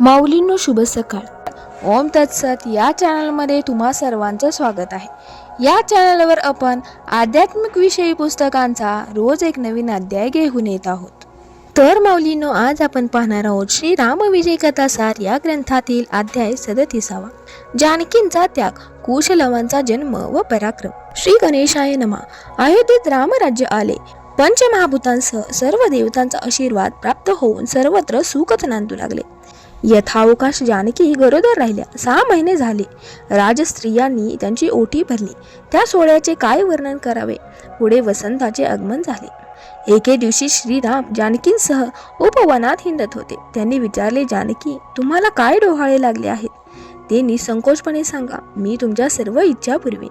माऊलींनो शुभ सकाळ. ओम तत्सत. या चॅनलमध्ये तुम्हा सर्वांचं स्वागत आहे. या चॅनलवर आपण आध्यात्मिक विषयी पुस्तकांचा रोज एक नवीन अध्याय घेऊन येत आहोत. तर माऊलींनो आज आपण पाहणार आहोत श्री रामविजय कथासार या ग्रंथातील अध्याय सदतीसावा. जानकींचा त्याग कुशलवांचा जन्म व पराक्रम. श्री गणेशाय नमा. अयोध्येत रामराज्य आले. पंचमहाभूतांसह सर्व देवतांचा आशीर्वाद प्राप्त होऊन सर्वत्र सुखत नांदू लागले. यथावकाश जानकी गरोदर राहिल्या. सहा महिने झाले. राजस्त्रियांनी त्यांची ओटी भरली. त्या सोहळ्याचे काय वर्णन करावे? पुढे वसंताचे आगमन झाले. एके दिवशी श्रीराम जानकींसह उपवनात हिंडत होते. त्यांनी विचारले जानकी तुम्हाला काय डोहाळे लागले आहेत? ते निसंकोचपणे सांगा मी तुमच्या सर्व इच्छा पुरवीन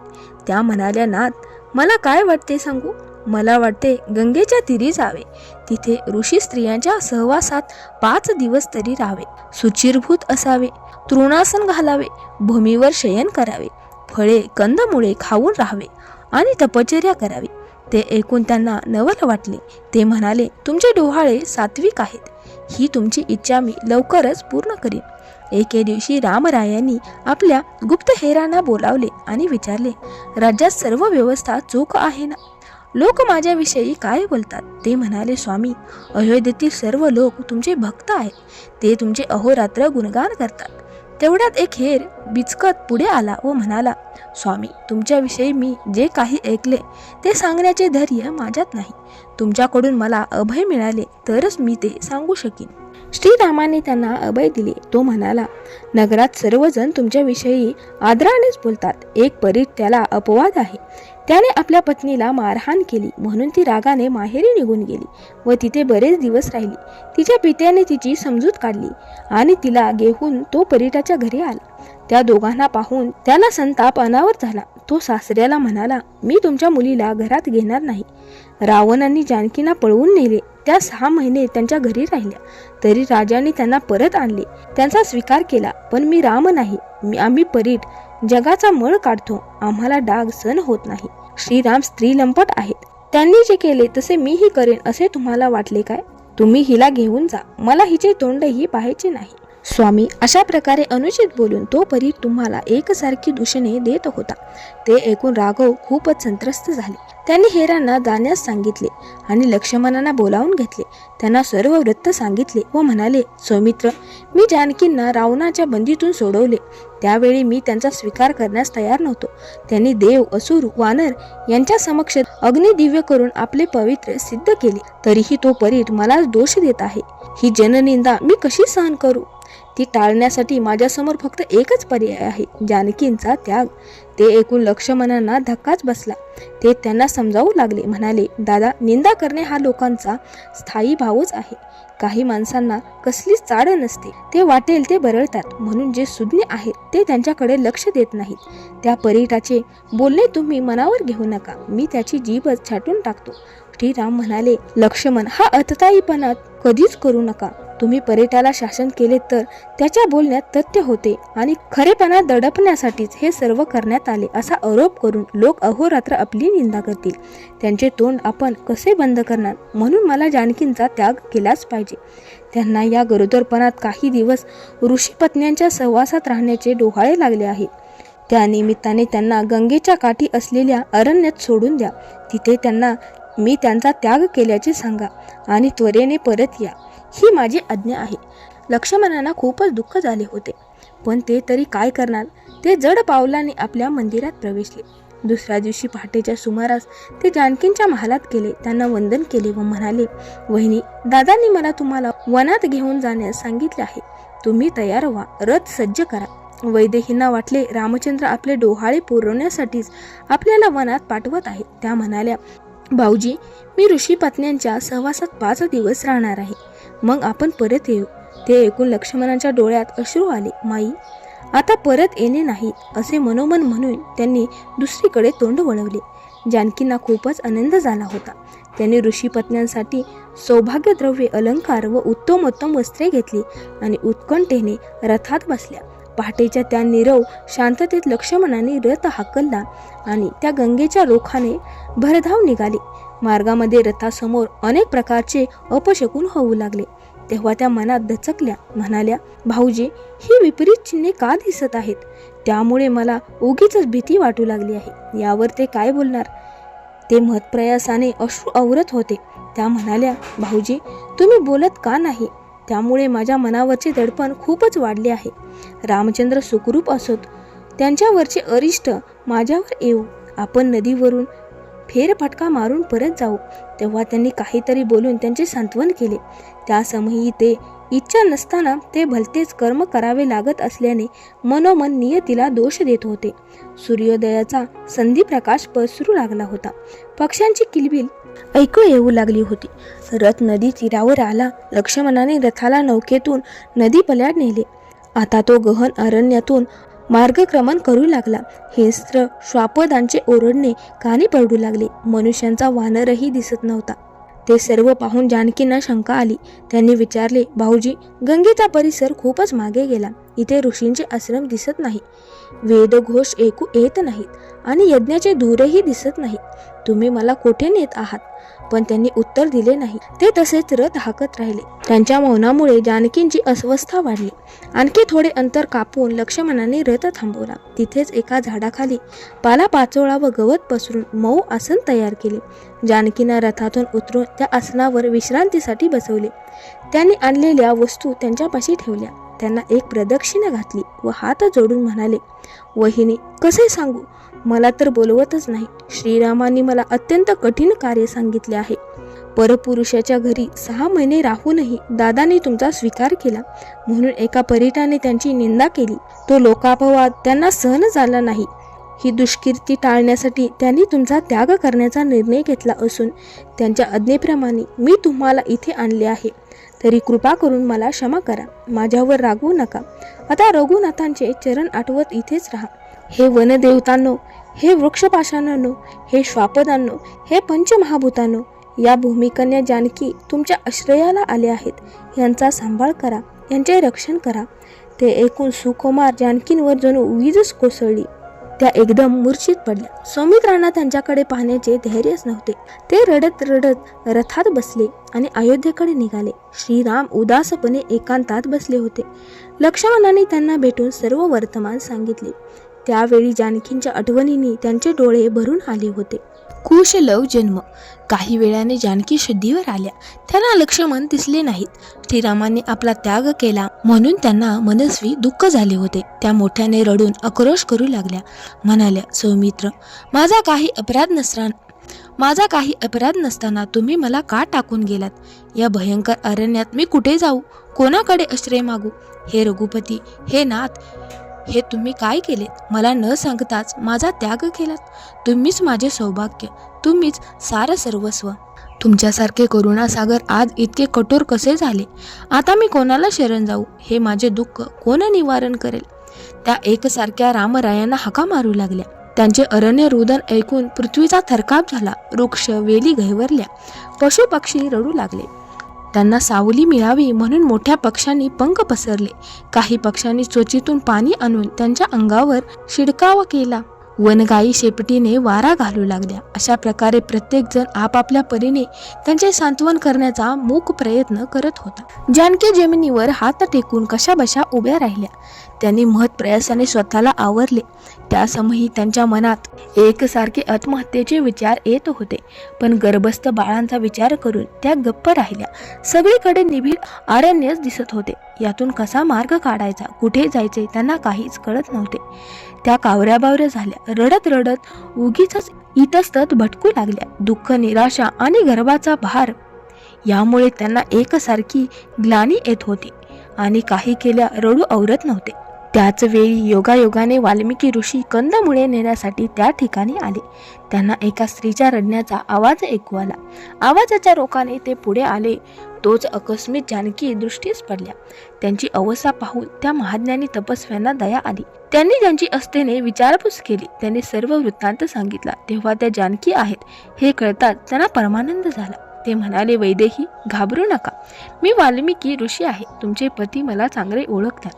त्या म्हणाल्या नाथ मला काय वाटते सांगू? मला वाटते गंगेच्या तीरी जावे. तिथे ऋषी स्त्रियांच्या सहवासात पाच दिवस तरी राहावे. सुचिरभूत असावे तृणासन घालावे भूमीवर शयन करावे फळे कंदमुळे खाऊन राहावे आणि तपचर्या करावी. ते ऐकून त्यांना नवल वाटले. ते म्हणाले तुमचे डोहाळे सात्विक आहेत. ही तुमची इच्छा मी लवकरच पूर्ण करीन. एके दिवशी रामरायांनी आपल्या गुप्तहेरांना बोलावले आणि विचारले राज्यात सर्व व्यवस्था चूक आहे ना? लोक माझ्याविषयी काय बोलतात? ते म्हणाले स्वामी अयोध्येतील सर्व लोक तुमचे भक्त आहेत. ते तुमचे अहोरात्र गुणगान करतात. तेवढ्यात एक हेर बिचकत पुढे आला व म्हणाला स्वामी तुमच्याविषयी मी जे काही ऐकले ते सांगण्याचे धैर्य माझ्यात नाही. तुमच्याकडून मला अभय मिळाले तरच मी ते सांगू शकीन. श्रीरामाने त्यांना अभय दिले. तो म्हणाला नगरात सर्वजण तुमच्याविषयी आदरानेच बोलतात. एक परीट त्याला अपवाद आहे. त्याने आपल्या पत्नीला मारहाण केली. म्हणून ती रागाने माहेरी निघून गेली व तिथे बरेच दिवस राहिली. तिच्या पित्याने तिची समजूत काढली आणि तिला घेऊन तो परीटाच्या घरी आला. त्या दोघांना पाहून त्याला संताप अनावर झाला. तो सासऱ्याला म्हणाला मी तुमच्या मुलीला घरात घेणार नाही. रावणांनी जानकीना पळवून नेले. त्या सहा महिने त्यांच्या घरी राहिल्या. तरी राजाने त्यांना परत आणले. त्यांचा स्वीकार केला पण मी राम नाही. मी आम्ही परीट जगाचा मळ काढतो. आम्हाला डाग सण होत नाही. श्रीराम स्त्री लंपट आहेत. त्यांनी जे केले तसे मीही करेन असे तुम्हाला वाटले काय? तुम्ही हिला घेऊन जा. मला हिचे तोंडही पाहायचे नाही. स्वामी अशा प्रकारे अनुचित बोलून तो परी तुम्हाला एकसारखी दूषणे देत होता. ते ऐकून राघव खूपच संत्रस्त झाले. त्यांनी हेरांना जाण्यास सांगितले आणि लक्ष्मणांना बोलावून घेतले. त्यांना सर्व वृत्त सांगितले व म्हणाले सौमित्र मी जानकींना रावणाच्या बंदीतून सोडवले. त्यावेळी मी त्यांचा स्वीकार करण्यास तयार नव्हतो. त्यांनी देव असुर वानर यांच्या समक्ष अग्निदिव्य करून आपले पवित्र सिद्ध केले. तरीही तो परीट मला दोष देत आहे. ही जननिंदा मी कशी सहन करू? ती टाळण्यासाठी माझ्यासमोर फक्त एकच पर्याय आहे. जानकींचा त्याग. ते ऐकून लक्ष्मणांना धक्काच बसला. ते त्यांना समजावू लागले. म्हणाले दादा निंदा करणे हा लोकांचा स्थायी भावच आहे. काही माणसांना कसलीच चाड नसते. ते वाटेल ते बरळतात. म्हणून जे सुज्ञ आहेत ते त्यांच्याकडे लक्ष देत नाहीत. त्या परीटाचे बोलणे तुम्ही मनावर घेऊ नका. मी त्याची जीभच छाटून टाकतो. श्रीराम म्हणाले लक्ष्मण हा अतताईपणात कधीच करू नका. तुम्ही पर्यटाला शासन केले तर त्याच्या बोलण्यात तथ्य होते आणि खरेपणा दडपण्यासाठीच हे सर्व करण्यात आले असा आरोप करून लोक अहोरात्र आपली निंदा करतील. त्यांचे तोंड आपण कसे बंद करणार? म्हणून मला जानकींचा त्याग केलाच पाहिजे. त्यांना या गरोदरपणात काही दिवस ऋषीपत्न्यांच्या सहवासात राहण्याचे डोहाळे लागले आहे त्या निमित्ताने त्यांना गंगेच्या काठी असलेल्या अरण्यात सोडून द्या. तिथे त्यांना मी त्यांचा त्याग केल्याचे सांगा आणि त्वरेने परत या. ही माझी आज्ञा आहे. लक्ष्मणांना खूपच दुःख झाले होते. पण ते तरी काय करणार? ते जड पावलाने आपल्या मंदिरात प्रवेशले. दुसऱ्या दिवशी पहाटेच्या सुमारास ते जानकींच्या महालात गेले. त्यांना वंदन केले व म्हणाले वहिनी दादांनी मला तुम्हाला वनात घेऊन जाण्यास सांगितले आहे. तुम्ही तयार व्हा. रथ सज्ज करा. वैदेहींना वाटले रामचंद्र आपले डोहाळे पुरवण्यासाठीच आपल्याला वनात पाठवत आहेत. त्या म्हणाल्या भाऊजी मी ऋषी पत्न्यांच्या सहवासात पाच दिवस राहणार आहे. मग आपण परत येऊ. ते ऐकून लक्ष्मणाच्या डोळ्यात अश्रू आले. माई आता परत येणे नाही असे मनोमन म्हणून त्यांनी दुसरीकडे तोंड वळवले. जानकींना खूपच आनंद झाला होता. त्यांनी ऋषीपत्न्यांसाठी सौभाग्यद्रव्ये अलंकार व उत्तमोत्तम वस्त्रे घेतली आणि उत्कंठेने रथात बसल्या. पहाटेच्या त्या नीरव शांततेत लक्ष्मणाने रथ हाकलला आणि त्या गंगेच्या रोखाने भरधाव निघाली. मार्गामध्ये रथासमोर अनेक प्रकारचे अपशकुन होऊ लागले. तेव्हा त्या मनात दचकल्या म्हणाल्या भाऊजी ही विपरीत चिन्हे का दिसत आहेत? त्यामुळे मला उगीच भीती वाटू लागली आहे. यावर ते काय बोलणार? ते महत्प्रयासाने अश्रू आवरत होते. त्या म्हणाल्या भाऊजी तुम्ही बोलत का नाही? त्यामुळे माझ्या मनावरचे दडपण खूपच वाढले आहे. रामचंद्र सुखरूप असोत. त्यांच्यावरचे अरिष्ट माझ्यावर येऊ. आपण नदीवरून फेरफटका मारून परत जाऊ. तेव्हा त्यांनी काहीतरी बोलून त्यांचे सांत्वन केले. त्या समयी ते इच्छा नसताना ते भलतेच कर्म करावे लागत असल्याने मनोमन नियतीला दोष देत होते. सूर्योदयाचा संधी प्रकाश पसरू लागला होता. पक्ष्यांची किलबिल ऐकू येऊ लागली होती. रथ नदी तीरावर आला. लक्ष्मणाने रथाला नौकेतून नदी पल्याड नेले. आता तो गहन अरण्यातून मार्गक्रमण करू लागला. हिंस्त्र श्वापदांचे ओरडणे कानी पडू लागले. मनुष्यांचा वानरही दिसत नव्हता. ते सर्व पाहून जानकींना शंका आली. त्यांनी विचारले भाऊजी गंगेचा परिसर खूपच मागे गेला. इथे ऋषींचे आश्रम दिसत नाही. वेदघोष ऐकू येत नाहीत आणि यज्ञाचे धूरही दिसत नाहीत. तुम्ही मला कोठे नेत आहात? पण त्यांनी उत्तर दिले नाही. ते तसेच रथ हाकत राहिले. त्यांच्या मौनामुळे जानकींची अस्वस्था वाढली. आणखी थोडे अंतर कापून लक्ष्मणाने रथ थांबवला. तिथेच एका झाडाखाली पाला पाचोळा व गवत पसरून मऊ आसन तयार केले. जानकींना रथातून उतरून त्या आसनावर विश्रांतीसाठी बसवले. त्यांनी आणलेल्या वस्तू त्यांच्यापाशी ठेवल्या. त्यांना एक प्रदक्षिणा घातली व हात जोडून म्हणाले वहिनी कसे सांगू? मला तर बोलवतच नाही. श्रीरामांनी मला अत्यंत कठीण कार्य सांगितले आहे. परपुरुषाच्या घरी सहा महिने राहूनही दादाने तुमचा स्वीकार केला. म्हणून एका परिटाने त्यांची निंदा केली. तो लोकापवाद त्यांना सहन झाला नाही. ही दुष्कीर्ती टाळण्यासाठी त्यांनी तुमचा त्याग करण्याचा निर्णय घेतला असून त्यांच्या आज्ञेप्रमाणे मी तुम्हाला इथे आणले आहे. तरी कृपा करून मला क्षमा करा. माझ्यावर रागवू नका. आता रघुनाथांचे चरण आठवत इथेच राहा. हे वनदेवतांनो हे वृक्षपाशांनो हे श्वापदांनो हे पंचमहाभूतांनो या भूमिकन्या जानकी तुमच्या आश्रयाला आले आहेत. यांचा सांभाळ करा. यांचे रक्षण करा. ते एकूण सुकुमार जानकींवर जणू वीजच कोसळली. त्या एकदम मूर्छित पडल्या. सौमित्रांना त्यांच्याकडे पाहण्याचे धैर्यच नव्हते. ते रडत रडत रथात बसले आणि अयोध्येकडे निघाले. श्रीराम उदासपणे एकांतात बसले होते. लक्ष्मणाने त्यांना भेटून सर्व वर्तमान सांगितले. त्यावेळी जानकींच्या आठवणींनी त्यांचे डोळे भरून आले होते. कुशलव जन्म. काही वेळाने जानकी शुद्धीवर आल्या. त्यांना लक्ष्मण दिसले नाहीत. श्रीरामाने आपला त्याग केला म्हणून त्यांना मनस्वी दुःख झाले होते. त्या मोठ्याने रडून आक्रोश करू लागल्या. म्हणाल्या सौमित्र माझा काही अपराध नसताना माझा काही अपराध नसताना तुम्ही मला का टाकून गेलात? या भयंकर अरण्यात मी कुठे जाऊ? कोणाकडे आश्रय मागू? हे रघुपती हे नाथ हे तुम्ही काय केले? मला न सांगताच माझा त्याग केलात. तुम्हीच माझे सौभाग्य. तुम्हीच सार सर्वस्व. तुमच्यासारखे करुणासागर आज इतके कठोर कसे झाले? आता मी कोणाला शरण जाऊ? हे माझे दुःख कोण निवारण करेल? त्या एकसारख्या रामरायांना हाका मारू लागल्या. त्यांचे अरण्य रुदन ऐकून पृथ्वीचा थरकाप झाला. वृक्ष वेली गहिवरल्या पशुपक्षी रडू लागले. त्यांना सावली मिळावी म्हणून मोठ्या पक्षांनी पंख पसरले. काही पक्षांनी चोचीतून पाणी आणून त्यांच्या अंगावर शिडकावा केला. वनगाई शेपटीने वारा घालू लागल्या. अशा प्रकारे प्रत्येक जण आपापल्या परीने त्यांचे सांत्वन करण्याचा मूक प्रयत्न करत होता. जानकी जमिनीवर हात टेकून कशाबशा उभ्या राहिल्या. त्यांनी महत प्रयासाने स्वतःला आवरले. त्यासमही त्यांच्या मनात एकसारखे आत्महत्येचे विचार येत होते. पण गर्भस्थ बाळांचा विचार करून त्या गप्प राहिल्या. सगळीकडे निबिड आरण्यच दिसत होते. यातून कसा मार्ग काढायचा कुठे जायचे त्यांना काहीच कळत नव्हते. त्या कावऱ्या बावऱ्या झाल्या. रडत रडत उगीच इतस्तत भटकू लागल्या. दुःख निराशा आणि गर्भाचा भार यामुळे त्यांना एकसारखी ग्लानी येत होती आणि काही केल्या रडू आवरत नव्हते. त्याच वेळी योगायोगाने वाल्मिकी ऋषी कंदमुळे नेण्यासाठी त्या ठिकाणी आले. त्यांना एका स्त्रीच्या रडण्याचा आवाज ऐकू आला. आवाजाच्या रोखाने ते पुढे आले. तोच अकस्मित जानकी दृष्टीस पडल्या. त्यांची अवस्था पाहून त्या महाज्ञानी तपस्व्यांना दया आली. त्यांनी त्यांची अस्थेने विचारपूस केली. त्यांनी सर्व वृत्तांत सांगितला. तेव्हा त्या जानकी आहेत. हे कळताच त्यांना परमानंद झाला. ते म्हणाले वैदेही घाबरू नका. मी वाल्मिकी ऋषी आहे. तुमचे पती मला चांगले ओळखतात.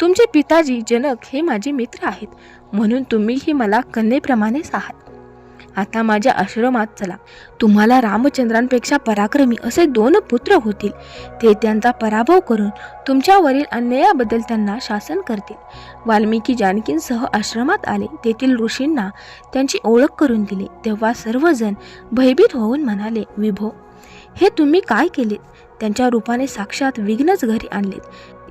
तुमचे पिताजी जनक हे माझे मित्र आहेत. म्हणून तुम्हीही मला कन्येप्रमाणेच आहात आता माझ्या आश्रमात चला. तुम्हाला रामचंद्रांपेक्षा पराक्रमी असे दोन पुत्र होतील. ते त्यांचा पराभव करून तुमच्यावरील अन्यायाबद्दल त्यांना शासन करतील. वाल्मिकी जानकींसह आश्रमात आले. तेथील ऋषींना त्यांची ओळख करून दिली. तेव्हा सर्वजण भयभीत होऊन म्हणाले विभो हे तुम्ही काय केले त्यांच्या रूपाने साक्षात विघ्नच घरी आणलेत.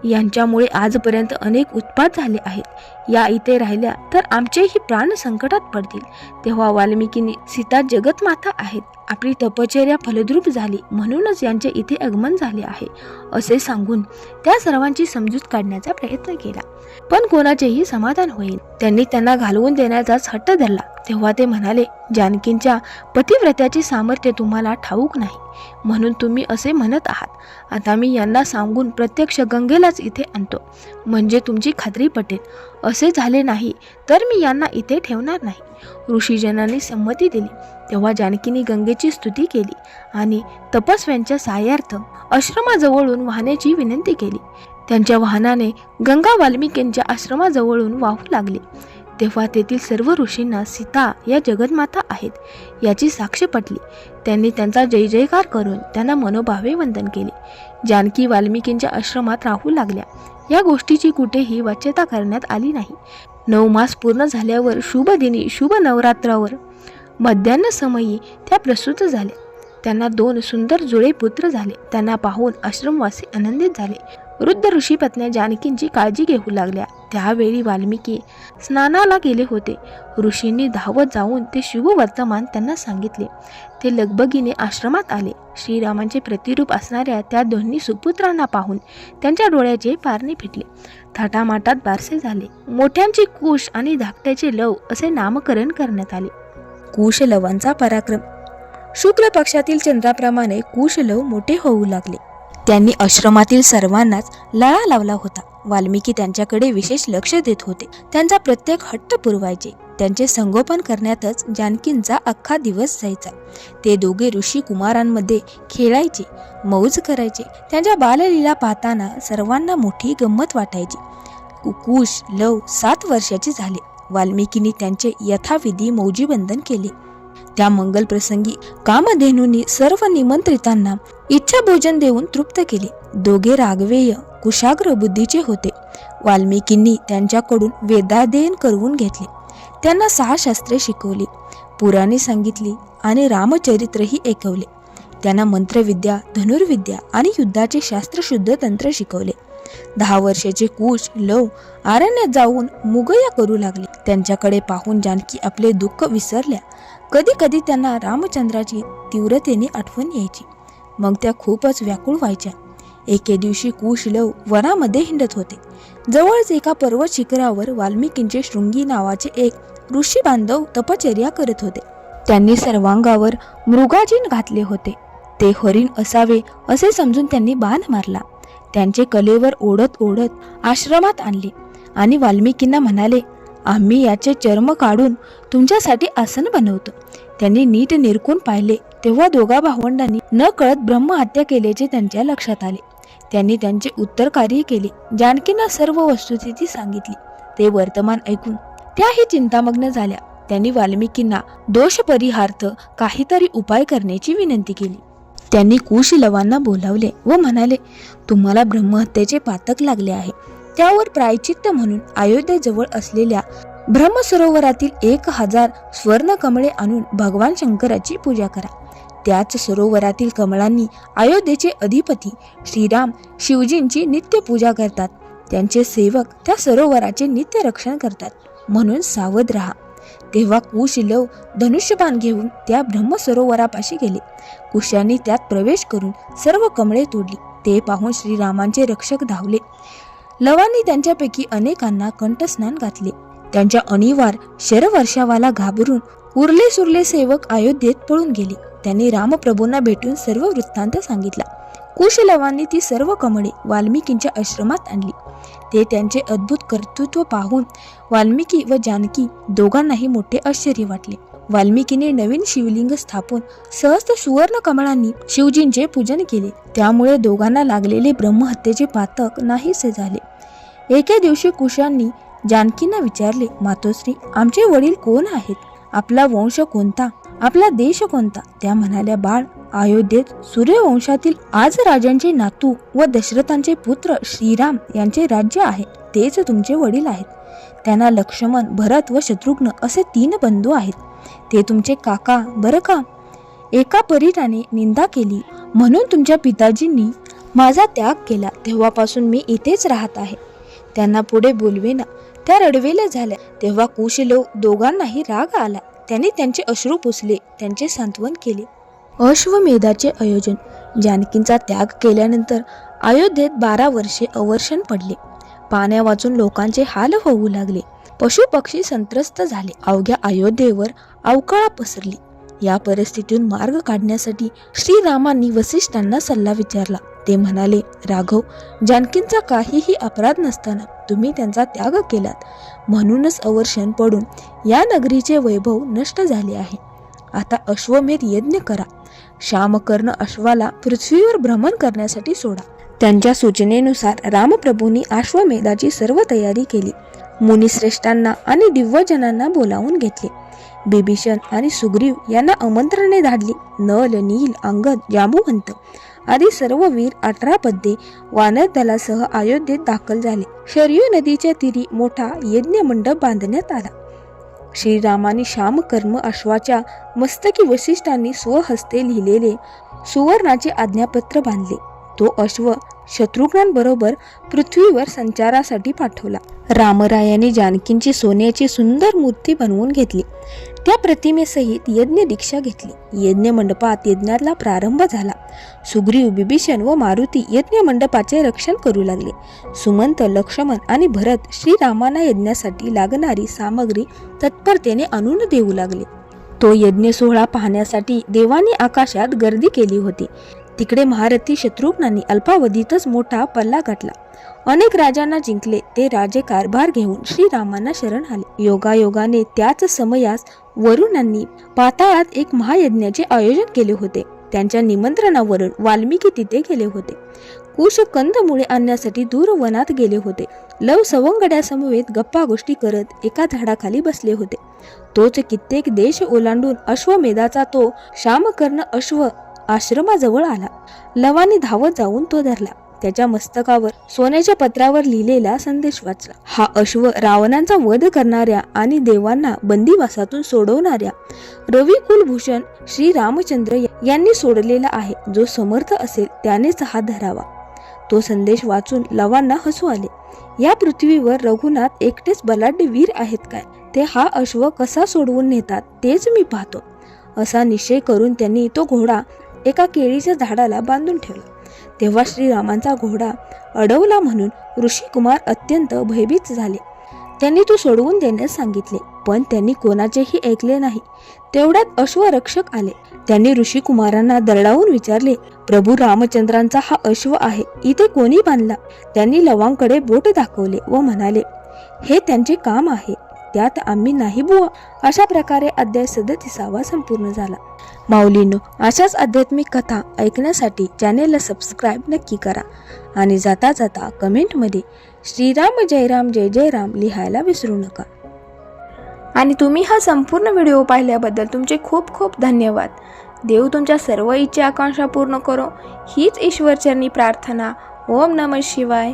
यांच्यामुळे आजपर्यंत अनेक उत्पात झाले आहेत. या इथे राहिल्या तर आमचेही प्राण संकटात पडतील. तेव्हा वाल्मिकीने सीता जगतमाता आहेत. आपली तपचर्या फलद्रूप झाली म्हणूनच यांचे इथे आगमन झाले आहे असे सांगून त्या सर्वांची समजूत काढण्याचा प्रयत्न केला. पण कोणाचेही समाधान होईल. त्यांनी त्यांना घालवून देण्याचाच हट्ट धरला. तेव्हा ते म्हणाले जानकींच्या पतिव्रत्याचे सामर्थ्य तुम्हाला ठाऊक नाही. म्हणून तुम्ही असे म्हणत आहात. आता मी यांना सांगून प्रत्यक्ष गंगेलाच इथे आणतो. म्हणजे तुमची खात्री पटेल. असे झाले नाही तर मी यांना इथे ठेवणार नाही. ऋषीजनांनी संमती दिली. तेव्हा जानकीने गंगेची स्तुती केली आणि तपस्व्यांच्या साहाय्यार्थ आश्रमाजवळून वाहण्याची विनंती केली. त्यांच्या वाहनाने गंगा वाल्मिकींच्या आश्रमाजवळून वाहू लागले. तेव्हा तेथील सर्व ऋषींना सीता या जगन्माता आहेत याची साक्ष पटली. त्यांनी त्यांचा जय जयकार करून त्यांना मनोभावे वंदन केले. जानकी वाल्मिकींच्या आश्रमात राहू लागल्या. या गोष्टीची कुठेही वाच्यता करण्यात आली नाही. नऊ मास पूर्ण झाल्यावर शुभ दिनी शुभ नवरात्रावर मध्यान्ह समयी त्या प्रसूत झाल्या. त्यांना दोन सुंदर जुळे पुत्र झाले. त्यांना पाहून आश्रमवासी आनंदित झाले. वृद्ध ऋषी पत्न्या जानकींची काळजी घेऊ लागल्या. त्यावेळी वाल्मिकी स्नानाला गेले होते. ऋषींनी धावत जाऊन ते शुभ वर्तमान त्यांना सांगितले. ते लगबगीने आश्रमात आले. श्रीरामांचे प्रतिरूप असणाऱ्या त्या दोन्ही सुपुत्रांना पाहून त्यांच्या डोळ्याचे पारणे फिटले. थाटामाटात बारसे झाले. मोठ्यांची कुश आणि धाकट्याचे लव असे नामकरण करण्यात आले. कुशलवांचा पराक्रम. शुक्ल पक्षातील चंद्राप्रमाणे कुशलव मोठे होऊ लागले. त्यांनी आश्रमातील सर्वांनाच लळा लावला होता. वाल्मिकी त्यांच्याकडे विशेष लक्ष देत होते. त्यांचा प्रत्येक हट्ट पुरवायचे. त्यांचे संगोपन करण्यातच जानकींचा अख्खा दिवस जायचा. ते दोघे ऋषी कुमारांमध्ये खेळायचे मौज करायचे. त्यांच्या बाललीला पाहताना सर्वांना मोठी गंमत वाटायची. कुकुश लव सात वर्षाचे झाले. वाल्मिकीने त्यांचे यथाविधी मौजीबंधन केले. त्या मंगल प्रसंगी कामधेनूंनी सर्व निमंत्रितांना इच्छा भोजन देऊन तृप्त केले. दोघे रागवेय कुशाग्र बुद्धीचे होते. वाल्मिकींनी त्यांच्याकडून वेदाध्ययन करवून घेतले. त्यांना सहा शास्त्रे शिकवली. पुराणे सांगितली आणि रामचरित्रही ऐकवले. त्यांना मंत्रविद्या धनुर्विद्या आणि युद्धाचे शास्त्रशुद्ध तंत्र शिकवले. दहा वर्षाचे कुश लव आरण्यात जाऊन मुगया करू लागले. त्यांच्याकडे पाहून जानकी आपले दुःख विसरल्या. कधी कधी त्यांना रामचंद्राची तीव्रतेने आठवण यायची. मग त्या खूपच व्याकुळ व्हायच्या. एके दिवशी कुशलव वनामध्ये हिंडत होते. जवळच एका पर्वत शिखरावर वाल्मिकींचे शृंगी नावाचे एक ऋषी बांधव तपचर्या करत होते. त्यांनी सर्वांगावर मृगाजीन घातले होते. ते हरिण असावे असे समजून त्यांनी बाण मारला. त्यांचे कलेवर ओढत ओढत आश्रमात आणले आणि वाल्मिकींना म्हणाले आम्ही याचे चर्म काढून तुमच्यासाठी आसन बनवतो. त्यांनी नीट निरकून पाहिले तेव्हा दोघा भावंडांनी न कळत ब्रह्महत्या केल्याचे त्यांच्या लक्षात आले. त्यांनी त्यांचे उत्तर कार्य केले. जानकींना सर्व वस्तुस्थिती सांगितली. ते वर्तमान ऐकून त्याही चिंतामग्न झाल्या. त्यांनी वाल्मिकींना दोष परिहार्थ काहीतरी उपाय करण्याची विनंती केली. त्यांनी कुशलवांना बोलावले व म्हणाले तुम्हाला ब्रह्महत्येचे पातक लागले आहे. त्यावर प्रायचित्त म्हणून अयोध्येजवळ असलेल्या ब्रह्मसरोवरातील एक हजार स्वर्ण कमळे आणून भगवान शंकराची पूजा करा. त्याच सरोवरातील कमळांनी अयोध्येचे अधिपती श्रीराम शिवजींची नित्य पूजा करतात. त्यांचे सेवक त्या सरोवराचे नित्य रक्षण करतात. म्हणून सावध राहा. तेव्हा कुश लव धनुष्यबाण घेऊन त्या ब्रह्मसरोवरापाशी गेले. कुशाने त्यात प्रवेश करून सर्व कमळे तोडली. ते पाहून श्रीरामांचे रक्षक धावले. लवांनी त्यांच्यापैकी अनेकांना कंठस्नान घातले. त्यांच्या अनिवार शरवर्षावाला घाबरून उरले सुरले सेवक अयोध्येत पळून गेले. त्यांनी रामप्रभूंना भेटून सर्व वृत्तांत सांगितला. कुशलवांनी ती सर्व कमळे वाल्मिकींच्या आश्रमात आणली. ते त्यांचे अद्भुत कर्तृत्व पाहून वाल्मिकी व जानकी दोघांनाही मोठे आश्चर्य वाटले. वाल्मिकीने नवीन शिवलिंग स्थापून सहस्त्र सुवर्ण कमळांनी शिवजींचे पूजन केले. त्यामुळे दोघांना लागलेले ब्रह्महत्येचे पातक नाहीसे झाले. एके दिवशी कुशांनी जानकींना विचारले मातोश्री आमचे वडील कोण आहेत? आपला वंश कोणता? आपला देश कोणता? त्या म्हणाल्या बाळ अयोध्येत सूर्यवंशातील आज राजांचे नातू व दशरथांचे पुत्र श्रीराम यांचे राज्य आहे. तेच तुमचे वडील आहेत. त्यांना लक्ष्मण भरत व शत्रुघ्न असे तीन बंधू आहेत. ते तुमचे काका बरं का? एका परीराने निंदा केली. म्हणून तुमच्या पिताजींनी माझा त्याग केला. तेव्हापासून मी इथेच राहत आहे. त्यांना पुढे बोलवेना. त्या रडवेल्या झाल्या. तेव्हा कुशलोक दोघांनाही राग आला. त्यांनी त्यांचे अश्रू पुसले. त्यांचे सांत्वन केले. अश्वमेधाचे आयोजन. जानकींचा त्याग केल्यानंतर अयोध्येत बारा वर्षे अवर्षण पडले. पाण्या वाचून लोकांचे हाल होऊ लागले. पशु पक्षी संत्रस्त झाले. अवघ्या अयोध्येवर अवकाळा पसरली. या परिस्थितीतून मार्ग काढण्यासाठी श्रीरामांनी वसिष्ठांना सल्ला विचारला. ते म्हणाले राघव जानकींचा काहीही अपराध नसताना तुम्ही त्यांचा त्याग केलात. म्हणूनच अवर्षण पडून या नगरीचे वैभव नष्ट झाले आहे. आता अश्वमेध यज्ञ करा. श्यामकर्ण अश्वाला पृथ्वीवर भ्रमण करण्यासाठी सोडा. त्यांच्या सूचनेनुसार रामप्रभूंनी अश्वमेधाची सर्व तयारी केली. मुनिश्रेष्ठांना आणि दिव्यजनांना बोलावून घेतले. बिभीषण आणि सुग्रीव यांना आमंत्रणे धाडली. नल नील अंगद जांबुवंत आदी सर्व वीर अठरा पद्ये वानर दलासह अयोध्येत दाखल झाले. शरयू नदीच्या तीरी मोठा यज्ञ मंडप बांधण्यात आला. श्रीरामाने श्यामकर्म अश्वाच्या मस्तकी वशिष्ठांनी स्वहस्ते लिहिलेले सुवर्णाचे आज्ञापत्र बांधले. तो अश्व शत्रुघ्नांबरोबर पृथ्वीवर संचारासाठी पाठवला. रामरायाने जानकींची सोन्याची सुंदर मूर्ती बनवून घेतली. त्या प्रतिमेसहित यज्ञ दीक्षा घेतली. यज्ञ मंडपात यज्ञाला प्रारंभ झाला. सुग्रीव बिभीषण व मारुती यज्ञ मंडपाचे रक्षण करू लागले. सुमंत लक्ष्मण आणि भरत श्रीरामांना यज्ञासाठी लागणारी सामग्री तत्परतेने आणून देऊ लागले. तो यज्ञ सोहळा पाहण्यासाठी देवानी आकाशात गर्दी केली होती. तिकडे महारथी शत्रुघ्नांनी अल्पावधीतच मोठा पल्ला गाठला. अनेक राजांना जिंकले. ते राजे कारभार घेऊन श्रीरामांना शरण आले. योगायोगाने त्याच समयास वरुणांनी पाताळात एक महायज्ञाचे आयोजन केले होते. त्यांच्या निमंत्रणावरून वाल्मिकी तिथे गेले होते. कुश कंदमुळे आणण्यासाठी दूर वनात गेले होते. लव सवंगड्यासमवेत गप्पा गोष्टी करत एका झाडाखाली बसले होते. तोच कित्येक देश ओलांडून अश्वमेधाचा तो श्यामकर्ण अश्व आश्रमाजवळ आला. लवाने धावत जाऊन तो धरला. त्याच्या मस्तकावर सोन्याच्या पत्रावर लिहिलेला संदेश वाचला. हा अश्व रावणांचा वध करणाऱ्या आणि देवांना बंदिवासातून सोडवणाऱ्या रवी कुलभूषण श्री रामचंद्र यांनी सोडलेला आहे. जो समर्थ असेल त्यानेच हा धरावा. तो संदेश वाचून लवांना हसू आले. या पृथ्वीवर रघुनाथ एकटेच बलाढ्य वीर आहेत काय? ते हा अश्व कसा सोडवून नेतात तेच मी पाहतो. असा निश्चय करून त्यांनी तो घोडा एका केळीच्या झाडाला बांधून ठेवला. तेव्हा श्रीरामांचा घोडा अडवला म्हणून ऋषिकुमार अत्यंत भयभीत झाले. त्यांनी तो सोडवून देण्यास सांगितले पण त्यांनी कोणाचेही ऐकले नाही. तेवढ्यात अश्वरक्षक आले. त्यांनी ऋषिकुमारांना दरडावून विचारले प्रभू रामचंद्रांचा हा अश्व आहे इथे कोणी बांधला? त्यांनी लवांकडे बोट दाखवले व म्हणाले हे त्यांचे काम आहे. त्यात आम्ही नाही बुवा. अशा प्रकारे अध्याय सदतीसावा संपूर्ण झाला. माऊलीनो अशाच आध्यात्मिक कथा ऐकण्यासाठी चॅनेलला सबस्क्राईब नक्की करा आणि जाता जाता कमेंटमध्ये श्रीराम जयराम जय जय राम लिहायला विसरू नका. आणि तुम्ही हा संपूर्ण व्हिडिओ पाहिल्याबद्दल तुमचे खूप खूप धन्यवाद. देव तुमच्या सर्व इच्छा आकांक्षा पूर्ण करो. हीच ईश्वरचरणी प्रार्थना. ओम नम शिवाय.